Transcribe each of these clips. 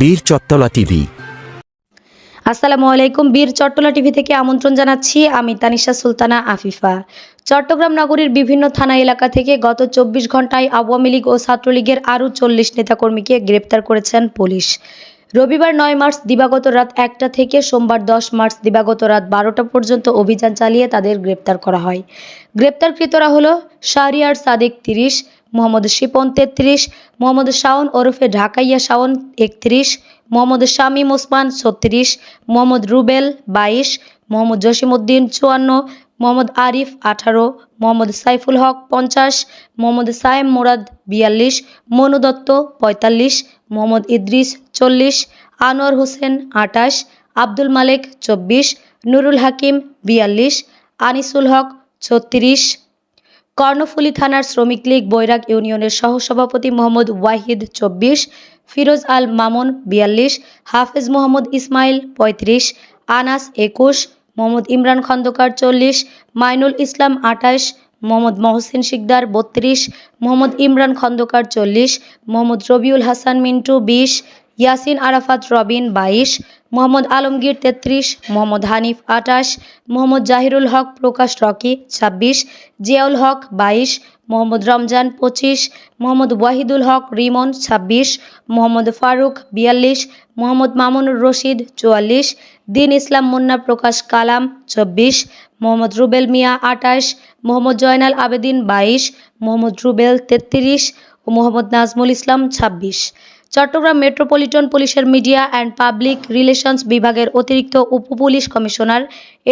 বীর চত্তলা টিভি। আসসালামু আলাইকুম, বীর চট্টলা টিভি থেকে আমন্ত্রণ জানাচ্ছি আমি তানিশা সুলতানা আফিফা। চট্টগ্রাম নগরীর বিভিন্ন থানা এলাকা থেকে গত চব্বিশ ঘন্টায় আওয়ামী লীগ ও ছাত্রলীগের আরও চল্লিশ নেতাকর্মীকে গ্রেপ্তার করেছেন পুলিশ। রবিবার নয় মার্চ দিবাগত রাত একটা থেকে সোমবার দশ মার্চ দিবাগত রাত বারোটা পর্যন্ত অভিযান চালিয়ে তাদের গ্রেপ্তার করা হয়। গ্রেপ্তারকৃতরা হলো শাহরিয়ার সাদেক তিরিশ মোহাম্মদ শিপন তেত্রিশ, মোহাম্মদ শাওন ওরফে ঢাকাইয়া শাওন একত্রিশ, মোহাম্মদ শামীম ওসমান ছত্রিশ, মোহাম্মদ রুবেল বাইশ, মোহাম্মদ জসিমউদ্দিন চুয়ান্ন, মোহাম্মদ আরিফ আঠারো, মোহাম্মদ সাইফুল হক পঞ্চাশ, মোহাম্মদ সায়েম মুরাদ বিয়াল্লিশ, মনু দত্ত পঁয়তাল্লিশ, মোহাম্মদ ইদ্রিস চল্লিশ, আনোয়ার হোসেন আটাশ আব্দুল মালেক চব্বিশ, নুরুল হাকিম বিয়াল্লিশ, আনিসুল হক ছত্রিশ কর্ণফুলী থানার শ্রমিক লীগ বৈরাগ ইউনিয়নের সহসভাপতি মোহাম্মদ ওয়াহিদ চব্বিশ, ফিরোজ আল মামুন বিয়াল্লিশ, হাফেজ মোহাম্মদ ইসমাইল পঁয়ত্রিশ, আনাস একুশ, মোহাম্মদ ইমরান খন্দকার চল্লিশ, মাইনুল ইসলাম আঠাশ মোহাম্মদ মহসিন শিকদার বত্রিশ, মোহাম্মদ ইমরান খন্দকার চল্লিশ, মোহাম্মদ রবিউল হাসান মিন্টু বিশ, ইয়াসিন আরাফাত রবিন বাইশ মোহাম্মদ আলমগীর তেত্রিশ, মোহাম্মদ হানিফ আটাশ, মোহাম্মদ জাহিরুল হক প্রকাশ রকি ছাব্বিশ, জিয়াউল হক বাইশ, মোহাম্মদ রমজান পঁচিশ, মোহাম্মদ ওয়াহিদুল হক রিমন ছাব্বিশ, মোহাম্মদ ফারুক বিয়াল্লিশ, মোহাম্মদ মামুনুর রশিদ চুয়াল্লিশ, দিন ইসলাম মুন্না প্রকাশ কালাম চব্বিশ, মোহাম্মদ রুবেল মিয়া আটাশ, মোহাম্মদ জয়নাল আবেদিন বাইশ, মোহাম্মদ রুবেল তেত্রিশ ও মোহাম্মদ নাজমুল ইসলাম ছাব্বিশ। চট্টগ্রাম মেট্রোপলিটন পুলিশের মিডিয়া অ্যান্ড পাবলিক রিলেশনস বিভাগের অতিরিক্ত উপ police commissioner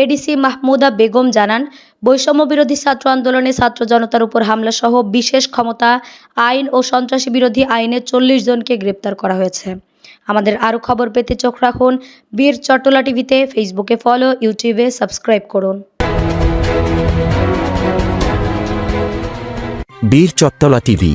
ADC Mahmuda Begum জানান, বৈষম্য বিরোধী ছাত্র আন্দোলনে ছাত্র জনতার উপর হামলা সহ বিশেষ ক্ষমতা, আইন ও সন্ত্রাসী বিরোধী আইনে চল্লিশ জনকে গ্রেপ্তার করা হয়েছে। আমাদের আরও খবর পেতে চোখ রাখুন বীর চট্টলা টিভিতে, ফেসবুকে ফলো, ইউটিউবে সাবস্ক্রাইব করুন। বীর চত্তলা টিভি